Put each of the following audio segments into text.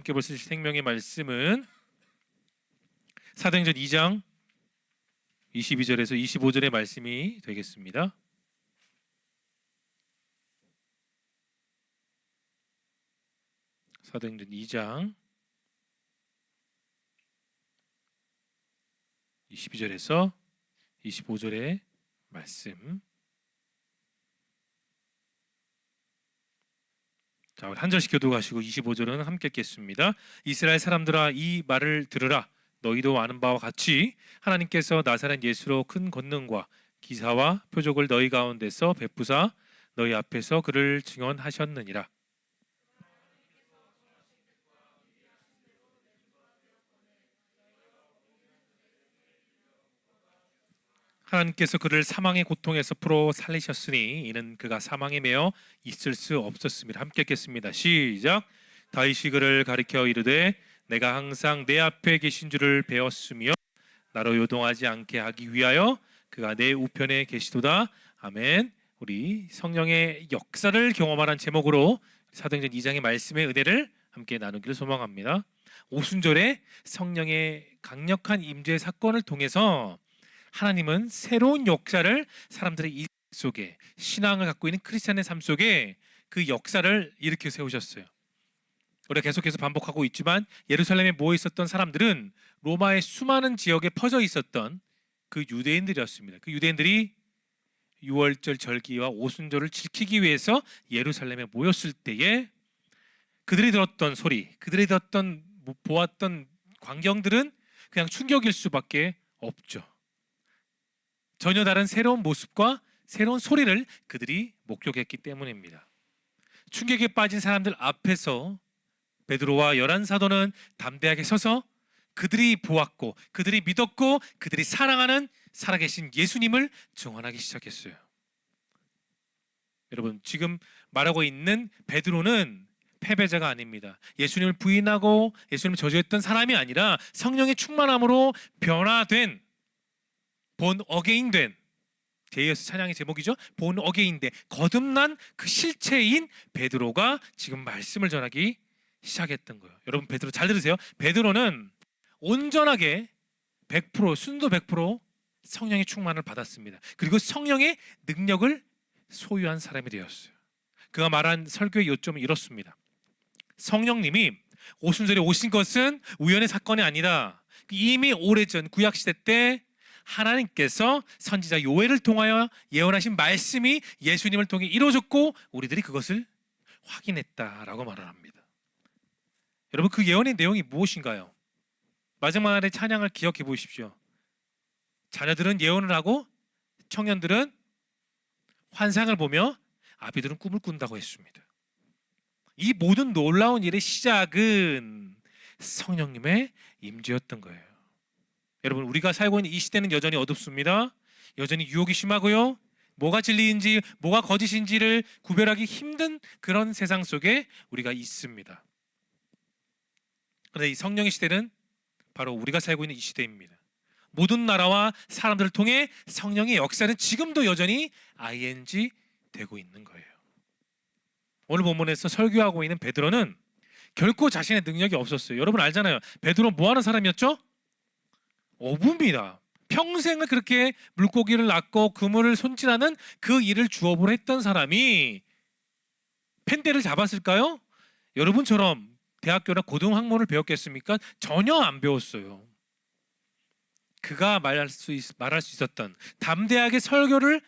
함께 볼 수 있을 생명의 말씀은 사도행전 2장 22절에서 25절의 말씀이 되겠습니다. 사도행전 2장 22절에서 25절의 말씀. 자, 우리 한 절씩 교도하시고 25절은 함께 읽겠습니다. 이스라엘 사람들아 이 말을 들으라. 너희도 아는 바와 같이 하나님께서 나사렛 예수로 큰 권능과 기사와 표적을 너희 가운데서 베푸사 너희 앞에서 그를 증언하셨느니라. 하나님께서 그를 사망의 고통에서 풀어 살리셨으니 이는 그가 사망에 매여 있을 수 없었습니다. 함께 읽겠습니다. 시작. 다윗이 그를 가리켜 이르되 내가 항상 내 앞에 계신 줄을 배웠으며 나로 요동하지 않게 하기 위하여 그가 내 우편에 계시도다. 아멘. 우리 성령의 역사를 경험하는 제목으로 사도행전 2장의 말씀의 은혜를 함께 나누기를 소망합니다. 오순절에 성령의 강력한 임재 사건을 통해서 하나님은 새로운 역사를 사람들의 이 속에 신앙을 갖고 있는 크리스천의 삶 속에 그 역사를 일으켜 세우셨어요. 우리가 계속해서 반복하고 있지만 예루살렘에 모여 있었던 사람들은 로마의 수많은 지역에 퍼져 있었던 그 유대인들이었습니다. 그 유대인들이 유월절 절기와 오순절을 지키기 위해서 예루살렘에 모였을 때에 그들이 들었던 소리, 그들이 들었던 보았던 광경들은 그냥 충격일 수밖에 없죠. 전혀 다른 새로운 모습과 새로운 소리를 그들이 목격했기 때문입니다. 충격에 빠진 사람들 앞에서 베드로와 열한 사도는 담대하게 서서 그들이 보았고 그들이 믿었고 그들이 사랑하는 살아계신 예수님을 증언하기 시작했어요. 여러분 지금 말하고 있는 베드로는 패배자가 아닙니다. 예수님을 부인하고 예수님을 저주했던 사람이 아니라 성령의 충만함으로 변화된 본 어게인된 제이어스 찬양의 제목이죠. 본 어게인데 거듭난 그 실체인 베드로가 지금 말씀을 전하기 시작했던 거예요. 여러분 베드로 잘 들으세요. 베드로는 온전하게 100% 순도 100% 성령의 충만을 받았습니다. 그리고 성령의 능력을 소유한 사람이 되었어요. 그가 말한 설교의 요점은 이렇습니다. 성령님이 오순절에 오신 것은 우연의 사건이 아니다. 이미 오래전 구약 시대 때 하나님께서 선지자 요엘을 통하여 예언하신 말씀이 예수님을 통해 이루어졌고 우리들이 그것을 확인했다라고 말을 합니다. 여러분 그 예언의 내용이 무엇인가요? 마지막에 찬양을 기억해 보십시오. 자녀들은 예언을 하고 청년들은 환상을 보며 아비들은 꿈을 꾼다고 했습니다. 이 모든 놀라운 일의 시작은 성령님의 임재였던 거예요. 여러분 우리가 살고 있는 이 시대는 여전히 어둡습니다. 여전히 유혹이 심하고요. 뭐가 진리인지 뭐가 거짓인지를 구별하기 힘든 그런 세상 속에 우리가 있습니다. 그런데 이 성령의 시대는 바로 우리가 살고 있는 이 시대입니다. 모든 나라와 사람들을 통해 성령의 역사는 지금도 여전히 ing 되고 있는 거예요. 오늘 본문에서 설교하고 있는 베드로는 결코 자신의 능력이 없었어요. 여러분 알잖아요. 베드로 뭐 하는 사람이었죠? 어부입니다. 평생을 그렇게 물고기를 낚고 그물을 손질하는 그 일을 주업으로 했던 사람이 펜대를 잡았을까요? 여러분처럼 대학교나 고등학문을 배웠겠습니까? 전혀 안 배웠어요. 그가 말할 수, 있, 말할 수 있었던 담대하게 설교를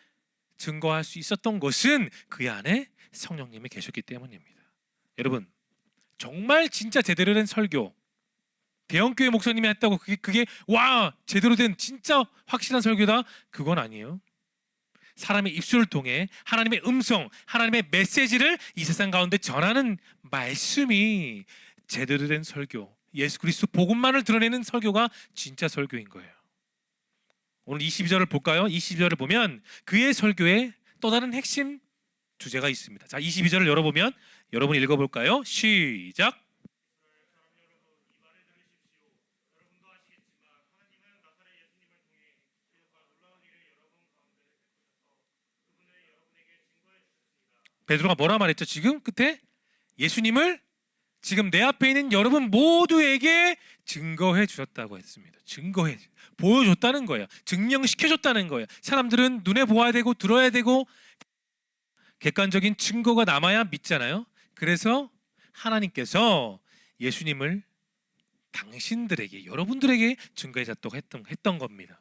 증거할 수 있었던 것은 그의 안에 성령님이 계셨기 때문입니다. 여러분 정말 진짜 제대로 된 설교 대형교회 목사님이 했다고 그게 그게 와 제대로 된 진짜 확실한 설교다 그건 아니에요. 사람의 입술을 통해 하나님의 음성, 하나님의 메시지를 이 세상 가운데 전하는 말씀이 제대로 된 설교, 예수 그리스도 복음만을 드러내는 설교가 진짜 설교인 거예요. 오늘 22절을 볼까요? 22절을 보면 그의 설교에 또 다른 핵심 주제가 있습니다. 자, 22절을 열어보면 여러분 읽어볼까요? 시작. 베드로가 뭐라 말했죠? 지금 끝에 예수님을 지금 내 앞에 있는 여러분 모두에게 증거해 주셨다고 했습니다. 증거해 보여줬다는 거예요. 증명시켜 줬다는 거예요. 사람들은 눈에 보아야 되고 들어야 되고 객관적인 증거가 남아야 믿잖아요. 그래서 하나님께서 예수님을 당신들에게 여러분들에게 증거해 줬다고 했던 했던 겁니다.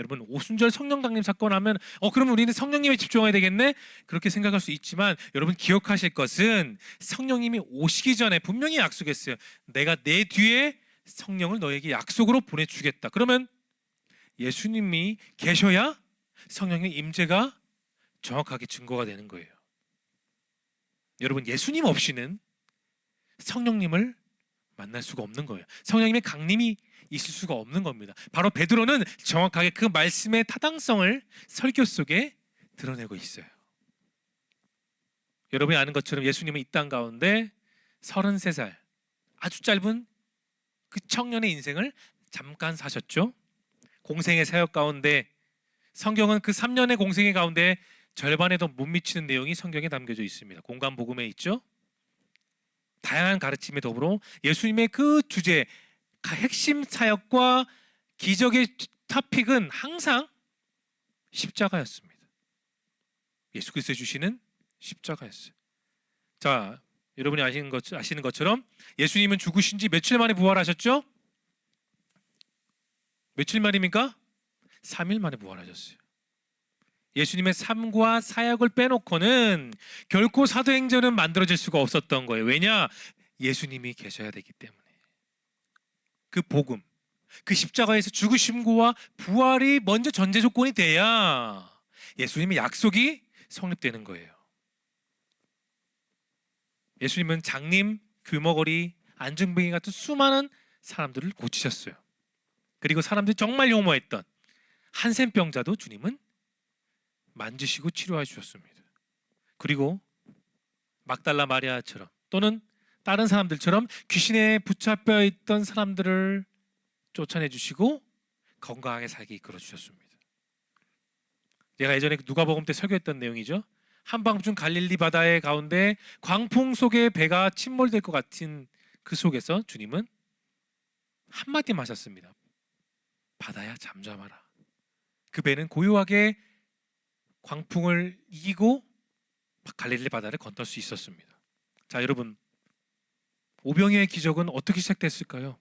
여러분 오순절 성령 강림 사건 하면 어 그럼 우리는 성령님에 집중해야 되겠네? 그렇게 생각할 수 있지만 여러분 기억하실 것은 성령님이 오시기 전에 분명히 약속했어요. 내가 내 뒤에 성령을 너에게 약속으로 보내주겠다. 그러면 예수님이 계셔야 성령의 임재가 정확하게 증거가 되는 거예요. 여러분 예수님 없이는 성령님을 만날 수가 없는 거예요. 성령님의 강림이 있을 수가 없는 겁니다. 바로 베드로는 정확하게 그 말씀의 타당성을 설교 속에 드러내고 있어요. 여러분이 아는 것처럼 예수님은 이 땅 가운데 33살 아주 짧은 그 청년의 인생을 잠깐 사셨죠. 공생의 사역 가운데 성경은 그 3년의 공생의 가운데 절반에도 못 미치는 내용이 성경에 담겨져 있습니다. 공간 복음에 있죠. 다양한 가르침에 더불어 예수님의 그 주제 핵심 사역과 기적의 토픽은 항상 십자가였습니다. 예수 그리스도 주시는 십자가였어요. 자, 여러분이 아시는 것 아시는 것처럼 예수님은 죽으신 지 며칠 만에 부활하셨죠? 며칠 만입니까? 3일 만에 부활하셨어요. 예수님의 삶과 사역을 빼놓고는 결코 사도행전은 만들어질 수가 없었던 거예요. 왜냐? 예수님이 계셔야 되기 때문에. 그 복음, 그 십자가에서 죽으심과 부활이 먼저 전제 조건이 돼야 예수님의 약속이 성립되는 거예요. 예수님은 장님, 귀머거리, 안중뱅이 같은 수많은 사람들을 고치셨어요. 그리고 사람들이 정말 혐오했던 한센병자도 주님은 만지시고 치료해 주셨습니다. 그리고 막달라 마리아처럼 또는 다른 사람들처럼 귀신에 붙잡혀 있던 사람들을 쫓아내 주시고 건강하게 살게 이끌어 주셨습니다. 제가 예전에 누가복음 때 설교했던 내용이죠. 한밤중 갈릴리 바다의 가운데 광풍 속에 배가 침몰될 것 같은 그 속에서 주님은 한마디 마셨습니다. 바다야 잠잠하라. 그 배는 고요하게 광풍을 이기고 갈릴리 바다를 건널 수 있었습니다. 자, 여러분 오병이의 기적은 어떻게 시작됐을까요?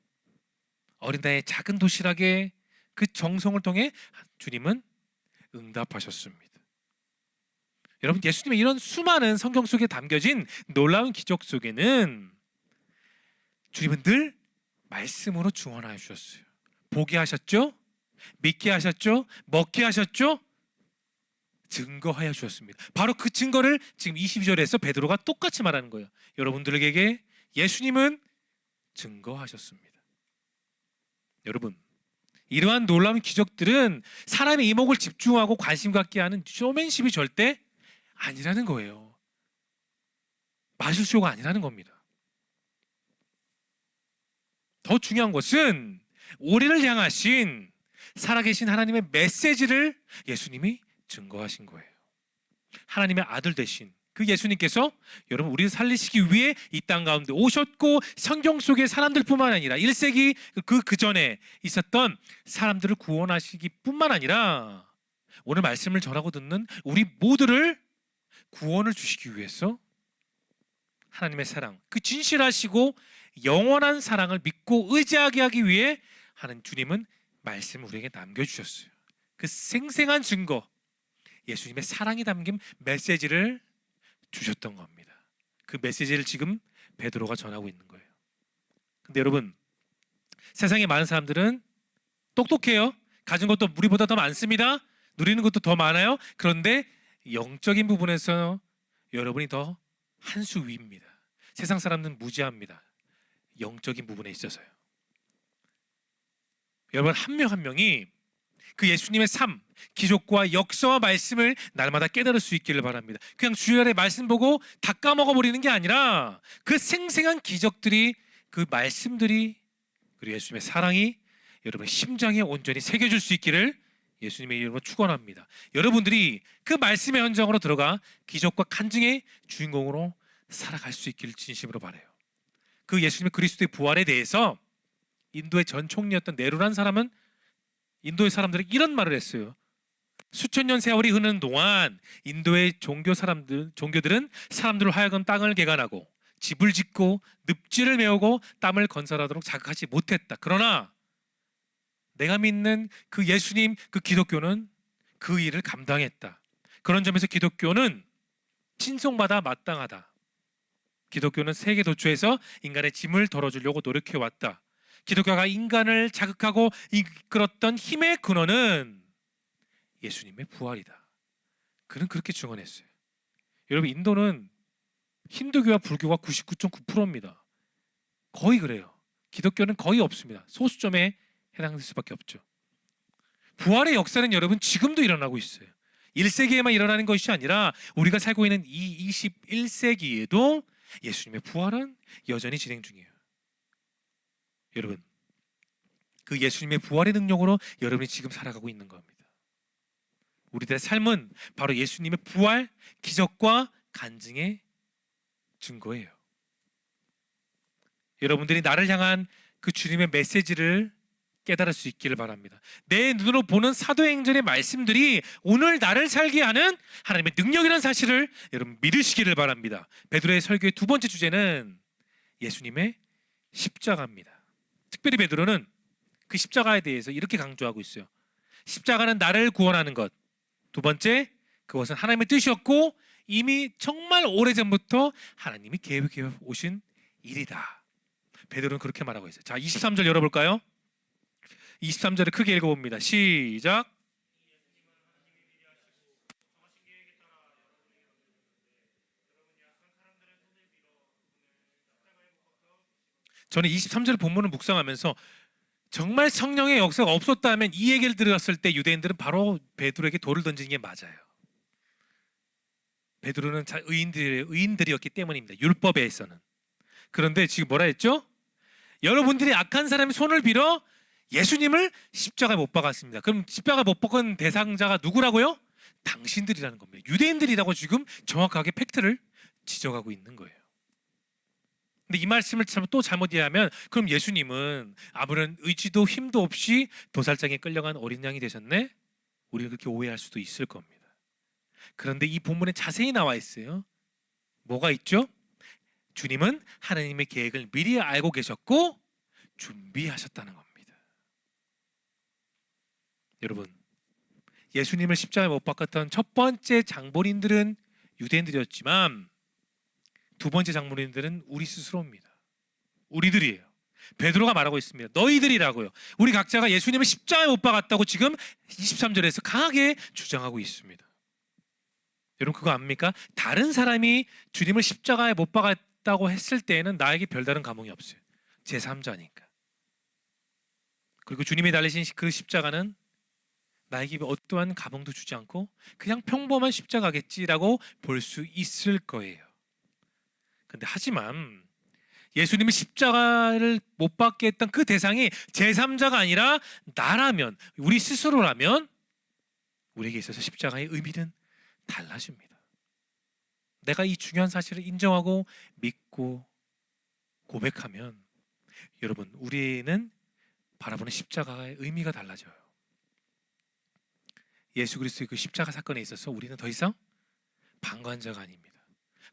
어린 나이에 작은 도시락에 그 정성을 통해 주님은 응답하셨습니다. 여러분 예수님의 이런 수많은 성경 속에 담겨진 놀라운 기적 속에는 주님은 늘 말씀으로 중원하여 주셨어요. 보게 하셨죠? 믿게 하셨죠? 먹게 하셨죠? 증거하여 주셨습니다. 바로 그 증거를 지금 22절에서 베드로가 똑같이 말하는 거예요. 여러분들에게 예수님은 증거하셨습니다. 여러분, 이러한 놀라운 기적들은 사람의 이목을 집중하고 관심 갖게 하는 쇼맨십이 절대 아니라는 거예요. 마술쇼가 아니라는 겁니다. 더 중요한 것은 우리를 향하신 살아계신 하나님의 메시지를 예수님이 증거하신 거예요. 하나님의 아들 대신 그 예수님께서 여러분 우리를 살리시기 위해 이 땅 가운데 오셨고 성경 속의 사람들뿐만 아니라 1세기 그 그전에 있었던 사람들을 구원하시기 뿐만 아니라 오늘 말씀을 전하고 듣는 우리 모두를 구원을 주시기 위해서 하나님의 사랑, 그 진실하시고 영원한 사랑을 믿고 의지하게 하기 위해 하는 주님은 말씀을 우리에게 남겨 주셨어요. 그 생생한 증거 예수님의 사랑이 담긴 메시지를 주셨던 겁니다. 그 메시지를 지금 베드로가 전하고 있는 거예요. 근데 여러분 세상에 많은 사람들은 똑똑해요. 가진 것도 우리보다 더 많습니다. 누리는 것도 더 많아요. 그런데 영적인 부분에서 여러분이 더 한 수 위입니다. 세상 사람은 무지합니다. 영적인 부분에 있어서요. 여러분 한 명한 명이 그 예수님의 삶, 기적과 역사와 말씀을 날마다 깨달을 수 있기를 바랍니다. 그냥 주일에 말씀 보고 다 까먹어 버리는 게 아니라 그 생생한 기적들이 그 말씀들이 그리고 예수님의 사랑이 여러분 심장에 온전히 새겨질 수 있기를 예수님의 이름으로 축원합니다. 여러분들이 그 말씀의 현장으로 들어가 기적과 간증의 주인공으로 살아갈 수 있기를 진심으로 바래요. 그 예수님의 그리스도의 부활에 대해서 인도의 전 총리였던 네루라는 사람은 인도의 사람들에게 이런 말을 했어요. 수천 년 세월이 흐르는 동안 인도의 종교 사람들 종교들은 사람들을 하여금 땅을 개간하고 집을 짓고 늪지를 메우고 땀을 건설하도록 자극하지 못했다. 그러나 내가 믿는 그 예수님 그 기독교는 그 일을 감당했다. 그런 점에서 기독교는 칭송받아 마땅하다. 기독교는 세계 도처에서 인간의 짐을 덜어주려고 노력해 왔다. 기독교가 인간을 자극하고 이끌었던 힘의 근원은 예수님의 부활이다. 그는 그렇게 증언했어요. 여러분 인도는 힌두교와 불교가 99.9%입니다. 거의 그래요. 기독교는 거의 없습니다. 소수점에 해당될 수밖에 없죠. 부활의 역사는 여러분 지금도 일어나고 있어요. 1세기에만 일어나는 것이 아니라 우리가 살고 있는 이 21세기에도 예수님의 부활은 여전히 진행 중이에요. 여러분, 그 예수님의 부활의 능력으로 여러분이 지금 살아가고 있는 겁니다. 우리들의 삶은 바로 예수님의 부활, 기적과 간증의 증거예요. 여러분들이 나를 향한 그 주님의 메시지를 깨달을 수 있기를 바랍니다. 내 눈으로 보는 사도행전의 말씀들이 오늘 나를 살게 하는 하나님의 능력이라는 사실을 여러분 믿으시기를 바랍니다. 베드로의 설교의 두 번째 주제는 예수님의 십자가입니다. 특별히 베드로는 그 십자가에 대해서 이렇게 강조하고 있어요. 십자가는 나를 구원하는 것. 두 번째, 그것은 하나님의 뜻이었고 이미 정말 오래전부터 하나님이 계획해 오신 일이다. 베드로는 그렇게 말하고 있어요. 자, 23절 열어볼까요? 23절을 크게 읽어봅니다. 시작. 저는 23절 본문을 묵상하면서 정말 성령의 역사가 없었다면 이 얘기를 들었을 때 유대인들은 바로 베드로에게 돌을 던지는 게 맞아요. 베드로는 자- 의인들 의인들이었기 때문입니다. 율법에서는. 그런데 지금 뭐라 했죠? 여러분들이 악한 사람이 손을 빌어 예수님을 십자가에 못 박았습니다. 그럼 십자가 못 박은 대상자가 누구라고요? 당신들이라는 겁니다. 유대인들이라고 지금 정확하게 팩트를 지적하고 있는 거예요. 근데 이 말씀을 참또 잘못 이해하면 그럼 예수님은 아무런 의지도 힘도 없이 도살장에 끌려간 어린 양이 되셨네? 우리가 그렇게 오해할 수도 있을 겁니다. 그런데 이 본문에 자세히 나와 있어요. 뭐가 있죠? 주님은 하나님의 계획을 미리 알고 계셨고 준비하셨다는 겁니다. 여러분, 예수님을 십자가에 못 박았던 첫 번째 장본인들은 유대인들이었지만 두 번째 장본인들은 우리 스스로입니다. 우리들이에요. 베드로가 말하고 있습니다. 너희들이라고요. 우리 각자가 예수님을 십자가에 못 박았다고 지금 23절에서 강하게 주장하고 있습니다. 여러분 그거 압니까? 다른 사람이 주님을 십자가에 못 박았다고 했을 때에는 나에게 별다른 감흥이 없어요. 제3자니까. 그리고 주님이 달리신 그 십자가는 나에게 어떠한 감흥도 주지 않고 그냥 평범한 십자가겠지라고 볼 수 있을 거예요. 근데 하지만 예수님이 십자가를 못 받게 했던 그 대상이 제3자가 아니라 나라면 우리 스스로라면 우리에게 있어서 십자가의 의미는 달라집니다. 내가 이 중요한 사실을 인정하고 믿고 고백하면 여러분 우리는 바라보는 십자가의 의미가 달라져요. 예수 그리스도의 그 십자가 사건에 있어서 우리는 더 이상 방관자가 아닙니다.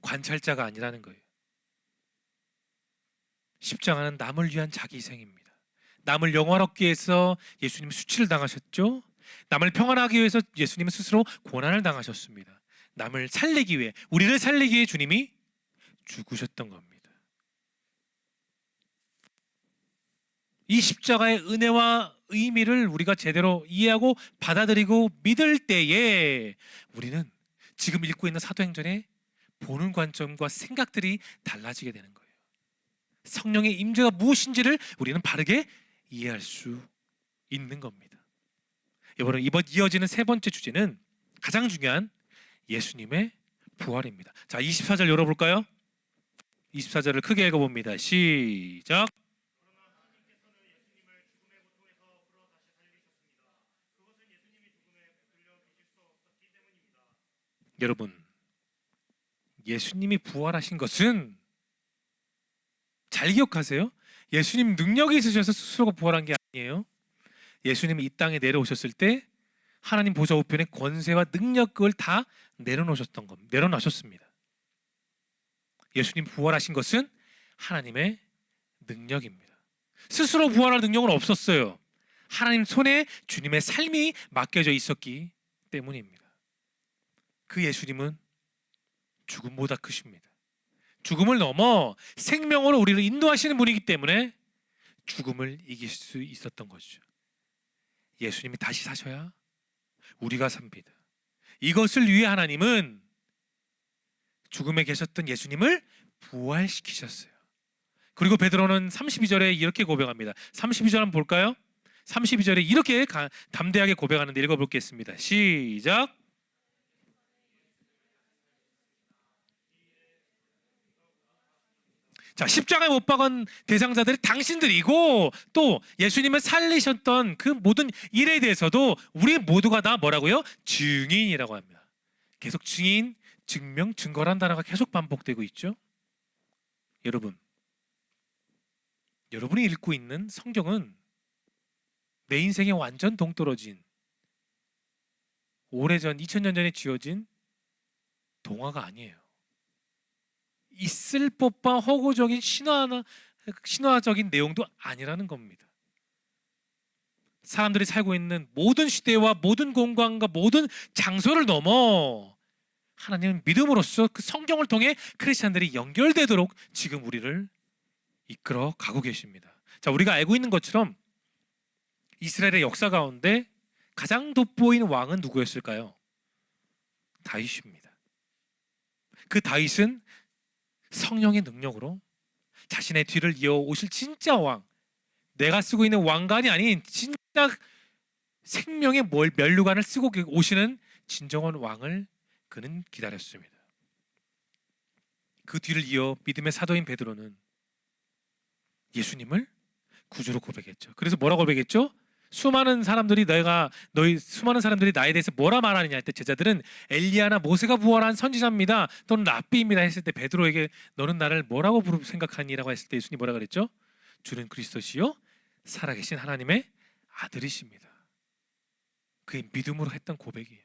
관찰자가 아니라는 거예요. 십자가는 남을 위한 자기 희생입니다. 남을 영화롭게 위해서 예수님 수치를 당하셨죠. 남을 평안하기 위해서 예수님은 스스로 고난을 당하셨습니다. 남을 살리기 위해 우리를 살리기 위해 주님이 죽으셨던 겁니다. 이 십자가의 은혜와 의미를 우리가 제대로 이해하고 받아들이고 믿을 때에 우리는 지금 읽고 있는 사도행전의 보는 관점과 생각들이 달라지게 되는 거예요. 성령의 임재가 무엇인지를 우리는 바르게 이해할 수 있는 겁니다. 여러분 이번 이어지는 세 번째 주제는 가장 중요한 예수님의 부활입니다. 자, 24절 열어 볼까요? 24절을 크게 읽어 봅니다. 시작. 여러분, 예수님이 부활하신 것은 잘 기억하세요. 예수님 능력이 있으셔서 스스로가 부활한 게 아니에요. 예수님이 이 땅에 내려오셨을 때 하나님 보좌 우편에 권세와 능력 그걸 다 내려놓으셨던 겁니다. 내려놓으셨습니다. 예수님 부활하신 것은 하나님의 능력입니다. 스스로 부활할 능력은 없었어요. 하나님 손에 주님의 삶이 맡겨져 있었기 때문입니다. 그 예수님은 죽음보다 크십니다. 죽음을 넘어 생명으로 우리를 인도하시는 분이기 때문에 죽음을 이길 수 있었던 것이죠. 예수님이 다시 사셔야 우리가 삽니다. 이것을 위해 하나님은 죽음에 계셨던 예수님을 부활시키셨어요. 그리고 베드로는 32절에 이렇게 고백합니다. 32절 한번 볼까요? 32절에 이렇게 가- 담대하게 고백하는데 읽어보겠습니다. 시작. 자 십자가에 못 박은 대상자들이 당신들이고 또 예수님을 살리셨던 그 모든 일에 대해서도 우리 모두가 다 뭐라고요? 증인이라고 합니다. 계속 증인, 증명, 증거란 단어가 계속 반복되고 있죠. 여러분, 여러분이 읽고 있는 성경은 내 인생에 완전 동떨어진 오래전 2000년 전에 지어진 동화가 아니에요. 있을 법한 허구적인 신화나 신화적인 내용도 아니라는 겁니다. 사람들이 살고 있는 모든 시대와 모든 공간과 모든 장소를 넘어 하나님은 믿음으로써 그 성경을 통해 크리스천들이 연결되도록 지금 우리를 이끌어 가고 계십니다. 자, 우리가 알고 있는 것처럼 이스라엘의 역사 가운데 가장 돋보인 왕은 누구였을까요? 다윗입니다. 그 다윗은 성령의 능력으로 자신의 뒤를 이어 오실 진짜 왕, 내가 쓰고 있는 왕관이 아닌 진짜 생명의 뭘- 면류관을 쓰고 오시는 진정한 왕을 그는 기다렸습니다. 그 뒤를 이어 믿음의 사도인 베드로는 예수님을 구주로 고백했죠. 그래서 뭐라고 고백했죠? 수많은 사람들이 내가 너희 수많은 사람들이 나에 대해서 뭐라 말하느냐 할 때 제자들은 엘리야나 모세가 부활한 선지자입니다 또는 랍비입니다 했을 때 베드로에게 너는 나를 뭐라고 부르 생각하니라고 했을 때 예수님 뭐라 그랬죠? 주는 그리스도시요 살아계신 하나님의 아들이십니다. 그의 믿음으로 했던 고백이에요.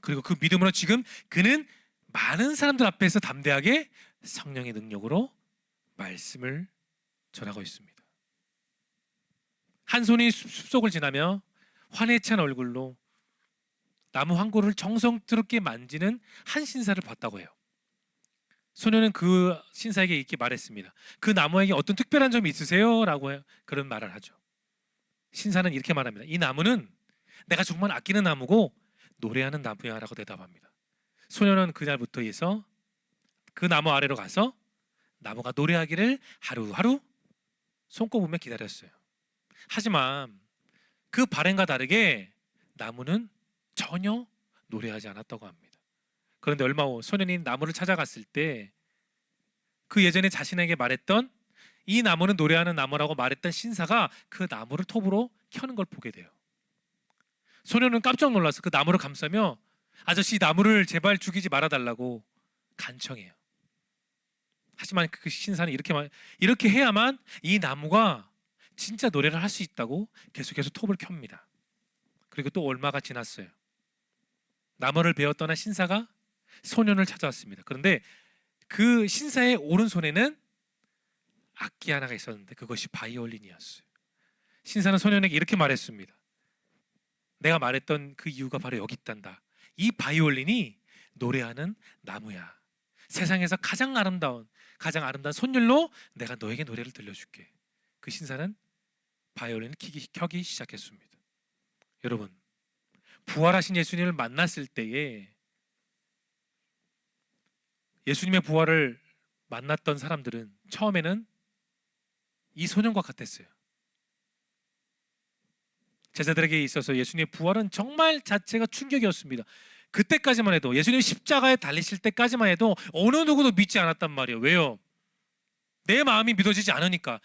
그리고 그 믿음으로 지금 그는 많은 사람들 앞에서 담대하게 성령의 능력으로 말씀을 전하고 있습니다. 한 손이 숲- 숲속을 지나며 환에 찬 얼굴로 나무 한 고를 정성스럽게 만지는 한 신사를 봤다고 해요. 소녀는 그 신사에게 이렇게 말했습니다. 그 나무에게 어떤 특별한 점이 있으세요?라고 해- 그런 말을 하죠. 신사는 이렇게 말합니다. 이 나무는 내가 정말 아끼는 나무고 노래하는 나무야 라고 대답합니다. 소녀는 그날부터 해서 그 나무 아래로 가서 나무가 노래하기를 하루하루 손꼽으며 기다렸어요. 하지만 그 발행과 다르게 나무는 전혀 노래하지 않았다고 합니다. 그런데 얼마 후 소년이 나무를 찾아갔을 때 그 예전에 자신에게 말했던 이 나무는 노래하는 나무라고 말했던 신사가 그 나무를 톱으로 켜는 걸 보게 돼요. 소년은 깜짝 놀라서 그 나무를 감싸며 아저씨 이 나무를 제발 죽이지 말아달라고 간청해요. 하지만 그 신사는 이렇게 말, 이렇게 해야만 이 나무가 진짜 노래를 할 수 있다고 계속해서 톱을 켭니다. 그리고 또 얼마가 지났어요. 베어 떠난 신사가 소년을 찾아왔습니다. 그런데 그 신사의 오른손에는 악기 하나가 있었는데 그것이 바이올린이었어요. 신사는 소년에게 이렇게 말했습니다. 내가 말했던 그 이유가 바로 여기 있단다. 이 바이올린이 노래하는 나무야. 세상에서 가장 아름다운 가장 아름다운 손율로 내가 너에게 노래를 들려줄게. 그 신사는 바이올린을 키기, 켜기 시작했습니다. 여러분, 부활하신 예수님을 만났을 때에 예수님의 부활을 만났던 사람들은 처음에는 이 소년과 같았어요. 제자들에게 있어서 예수님의 부활은 정말 자체가 충격이었습니다. 그때까지만 해도 예수님 십자가에 달리실 때까지만 해도 어느 누구도 믿지 않았단 말이에요. 왜요? 내 마음이 믿어지지 않으니까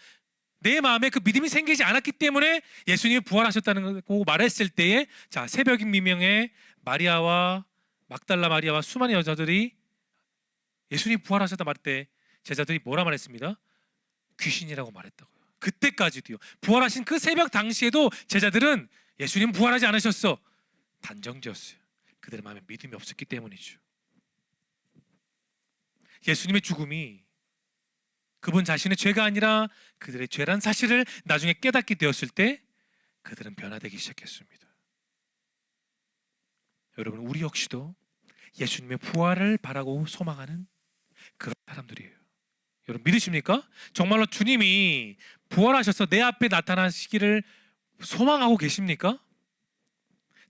내 마음에 그 믿음이 생기지 않았기 때문에 예수님이 부활하셨다는 거 말했을 때에 자 새벽 미명에 마리아와 막달라 마리아와 수많은 여자들이 예수님 부활하셨다 말할 때 제자들이 뭐라 말했습니다. 귀신이라고 말했다고요. 그때까지도요. 부활하신 그 새벽 당시에도 제자들은 예수님 부활하지 않으셨어. 단정지었어요. 그들의 마음에 믿음이 없었기 때문이죠. 예수님의 죽음이 그분 자신의 죄가 아니라 그들의 죄란 사실을 나중에 깨닫게 되었을 때 그들은 변화되기 시작했습니다. 여러분 우리 역시도 예수님의 부활을 바라고 소망하는 그런 사람들이에요. 여러분 믿으십니까? 정말로 주님이 부활하셔서 내 앞에 나타나시기를 소망하고 계십니까?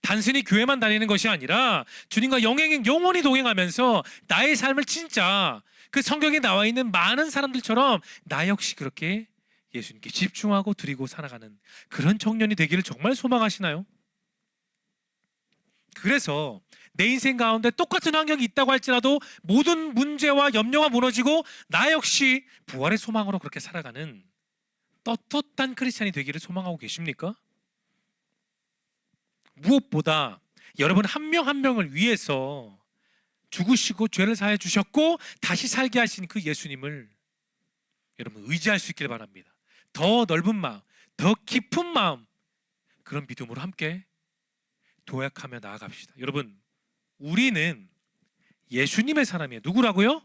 단순히 교회만 다니는 것이 아니라 주님과 영행 영원히 동행하면서 나의 삶을 진짜 그 성경에 나와 있는 많은 사람들처럼 나 역시 그렇게 예수님께 집중하고 드리고 살아가는 그런 청년이 되기를 정말 소망하시나요? 그래서 내 인생 가운데 똑같은 환경이 있다고 할지라도 모든 문제와 염려가 무너지고 나 역시 부활의 소망으로 그렇게 살아가는 떳떳한 크리스찬이 되기를 소망하고 계십니까? 무엇보다 여러분 한 명한 명을 위해서 죽으시고 죄를 사해 주셨고 다시 살게 하신 그 예수님을 여러분 의지할 수 있길 바랍니다. 더 넓은 마음, 더 깊은 마음 그런 믿음으로 함께 도약하며 나아갑시다. 여러분 우리는 예수님의 사람이에요. 누구라고요?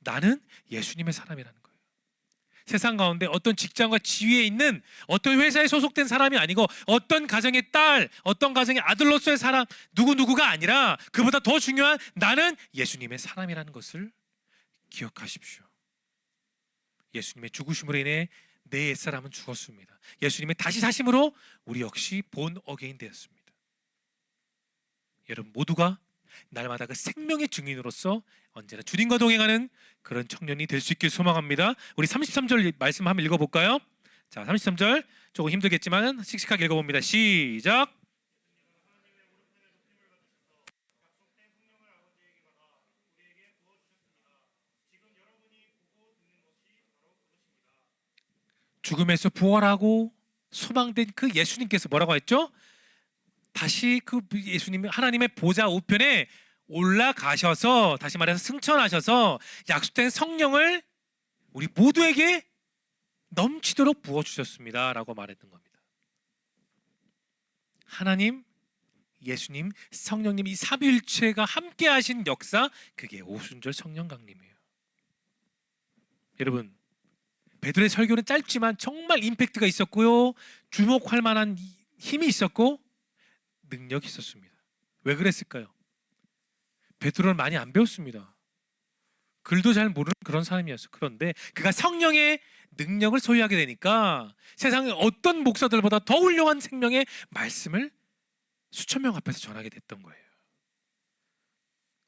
나는 예수님의 사람이라는. 세상 가운데 어떤 직장과 지위에 있는 어떤 회사에 소속된 사람이 아니고 어떤 가정의 딸, 어떤 가정의 아들로서의 사람 누구 누구가 아니라 그보다 더 중요한 나는 예수님의 사람이라는 것을 기억하십시오. 예수님의 죽으심으로 인해 내 옛사람은 죽었습니다. 예수님의 다시 사심으로 우리 역시 본 어게인 되었습니다. 여러분 모두가 날마다 그 생명의 증인으로서 언제나 주님과 동행하는 그런 청년이 될 수 있길 소망합니다. 우리 33절 말씀 한번 읽어볼까요? 자, 33절 조금 힘들겠지만 씩씩하게 읽어봅니다. 시작. 죽음에서 부활하고 소망된 그 예수님께서 뭐라고 했죠? 다시 그 예수님 하나님의 보좌 우편에 올라가셔서 다시 말해서 승천하셔서 약속된 성령을 우리 모두에게 넘치도록 부어 주셨습니다라고 말했던 겁니다. 하나님, 예수님, 성령님 이 삼위일체가 함께 하신 역사 그게 오순절 성령 강림이에요. 여러분 베드로의 설교는 짧지만 정말 임팩트가 있었고요. 주목할 만한 힘이 있었고 능력이 있었습니다. 왜 그랬을까요? 베드로는 많이 안 배웠습니다. 글도 잘 모르는 그런 사람이었어. 그런데 그가 성령의 능력을 소유하게 되니까 세상의 어떤 목사들보다 더 훌륭한 생명의 말씀을 수천 명 앞에서 전하게 됐던 거예요.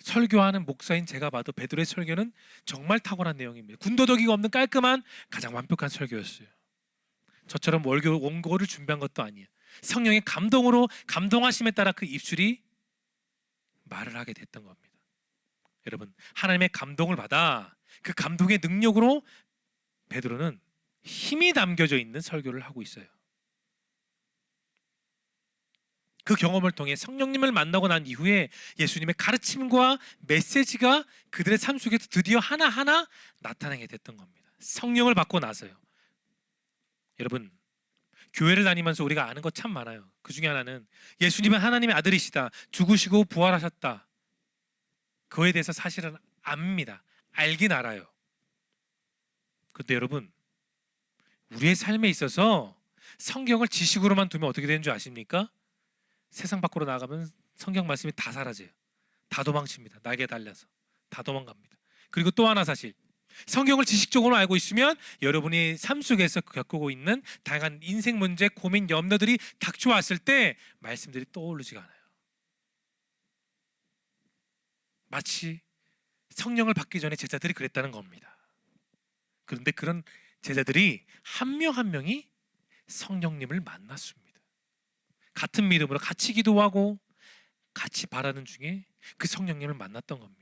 설교하는 목사인 제가 봐도 베드로의 설교는 정말 탁월한 내용입니다. 군더더기가 없는 깔끔한 가장 완벽한 설교였어요. 저처럼 월교 원고를 준비한 것도 아니에요. 성령의 감동으로 감동하심에 따라 그 입술이 말을 하게 됐던 겁니다. 여러분 하나님의 감동을 받아 그 감동의 능력으로 베드로는 힘이 담겨져 있는 설교를 하고 있어요. 그 경험을 통해 성령님을 만나고 난 이후에 예수님의 가르침과 메시지가 그들의 삶 속에서 드디어 하나하나 나타나게 됐던 겁니다. 성령을 받고 나서요. 여러분 교회를 다니면서 우리가 아는 것 참 많아요. 그 중에 하나는 예수님은 하나님의 아들이시다. 죽으시고 부활하셨다. 그에 대해서 사실은 압니다. 알긴 알아요. 근데 여러분, 우리의 삶에 있어서 성경을 지식으로만 두면 어떻게 되는 줄 아십니까? 세상 밖으로 나가면 성경 말씀이 다 사라져요. 다 도망칩니다. 날개 달려서 다 도망갑니다. 그리고 또 하나 사실 성경을 지식적으로 알고 있으면 여러분이 삶 속에서 겪고 있는 다양한 인생 문제, 고민, 염려들이 닥쳐왔을 때 말씀들이 떠오르지가 않아요. 마치 성령을 받기 전에 제자들이 그랬다는 겁니다. 그런데 그런 제자들이 한 명한 명이 성령님을 만났습니다. 같은 믿음으로 같이 기도하고 같이 바라는 중에 그 성령님을 만났던 겁니다.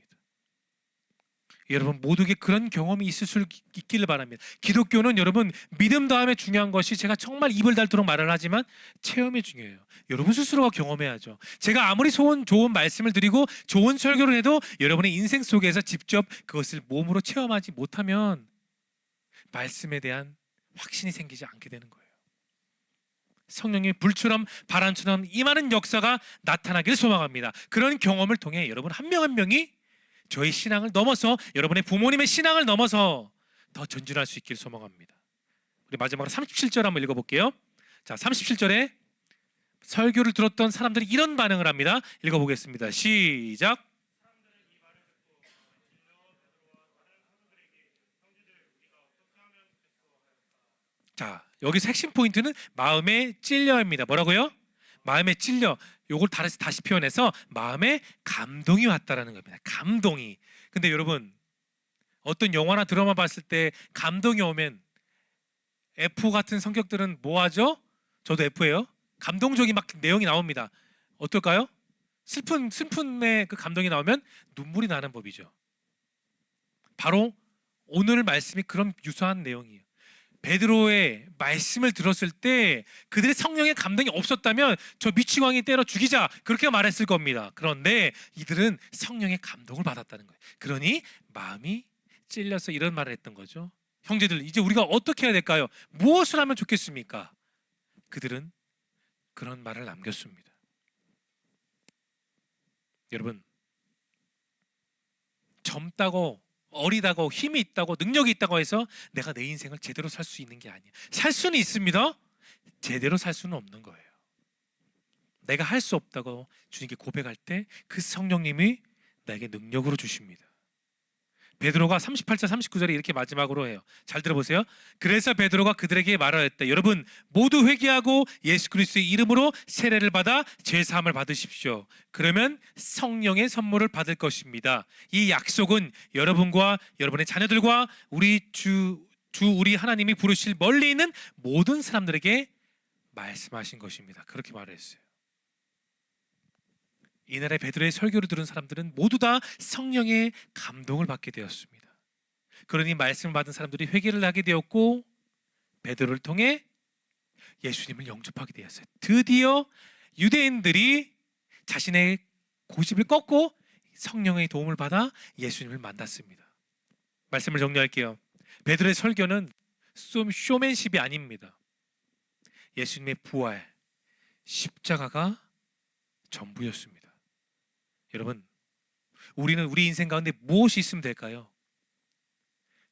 여러분 모두에게 그런 경험이 있을 수 있기를 바랍니다. 기독교는 여러분 믿음 다음에 중요한 것이 제가 정말 입을 닳도록 말을 하지만 체험이 중요해요. 여러분 스스로가 경험해야죠. 제가 아무리 좋은 좋은 말씀을 드리고 좋은 설교를 해도 여러분의 인생 속에서 직접 그것을 몸으로 체험하지 못하면 말씀에 대한 확신이 생기지 않게 되는 거예요. 성령이 불처럼 바람처럼 임하는 역사가 나타나기를 소망합니다. 그런 경험을 통해 여러분 한 명한 명이 저희 신앙을 넘어서 여러분의 부모님의 신앙을 넘어서 더 전진할 수 있기를 소망합니다. 우리 마지막으로 37절 한번 읽어볼게요. 자, 37절에 설교를 들었던 사람들이 이런 반응을 합니다. 읽어보겠습니다. 시작. 자, 여기서 핵심 포인트는 마음에 찔려입니다. 뭐라고요? 마음에 찔려. 요걸 다시 다시 표현해서 마음에 감동이 왔다라는 겁니다. 감동이. 근데 여러분 어떤 영화나 드라마 봤을 때 감동이 오면 F 같은 성격들은 뭐 하죠? 저도 F예요. 감동적인 막 내용이 나옵니다. 어떨까요? 슬픈 슬픔의 그 감동이 나오면 눈물이 나는 법이죠. 바로 오늘 말씀이 그런 유사한 내용이에요. 베드로의 말씀을 들었을 때 그들의 성령의 감동이 없었다면 저 미치광이 때려 죽이자 그렇게 말했을 겁니다. 그런데 이들은 성령의 감동을 받았다는 거예요. 그러니 마음이 찔려서 이런 말을 했던 거죠. 형제들 이제 우리가 어떻게 해야 될까요? 무엇을 하면 좋겠습니까? 그들은 그런 말을 남겼습니다. 여러분 젊다고 어리다고 힘이 있다고 능력이 있다고 해서 내가 내 인생을 제대로 살 수 있는 게 아니야. 살 수는 있습니다. 제대로 살 수는 없는 거예요. 내가 할 수 없다고 주님께 고백할 때 그 성령님이 나에게 능력으로 주십니다. 베드로가 38절 39절에 이렇게 마지막으로 해요. 잘 들어보세요. 그래서 베드로가 그들에게 말하였다. 여러분 모두 회개하고 예수 그리스도의 이름으로 세례를 받아 죄 사함을 받으십시오. 그러면 성령의 선물을 받을 것입니다. 이 약속은 여러분과 여러분의 자녀들과 우리 주, 주 우리 하나님이 부르실 멀리 있는 모든 사람들에게 말씀하신 것입니다. 그렇게 말했어요. 이날의 베드로의 설교를 들은 사람들은 모두 다 성령의 감동을 받게 되었습니다. 그러니 말씀을 받은 사람들이 회개를 하게 되었고 베드로를 통해 예수님을 영접하게 되었어요. 드디어 유대인들이 자신의 고집을 꺾고 성령의 도움을 받아 예수님을 만났습니다. 말씀을 정리할게요. 베드로의 설교는 좀 쇼맨십이 아닙니다. 예수님의 부활, 십자가가 전부였습니다. 여러분, 우리는 우리 인생 가운데 무엇이 있으면 될까요?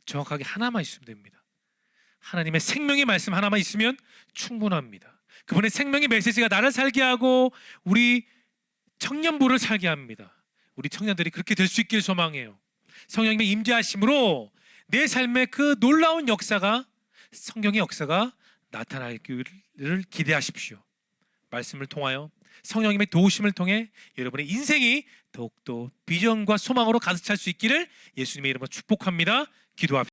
정확하게 하나만 있으면 됩니다. 하나님의 생명의 말씀 하나만 있으면 충분합니다. 그분의 생명의 메시지가 나를 살게 하고 우리 청년부를 살게 합니다. 우리 청년들이 그렇게 될 수 있길 소망해요. 성령님의 임재하심으로 내 삶의 그 놀라운 역사가 성령의 역사가 나타나기를 기대하십시오. 말씀을 통하여 성령님의 도우심을 통해 여러분의 인생이 더욱더 비전과 소망으로 가득 찰 수 있기를 예수님의 이름으로 축복합니다. 기도합시다.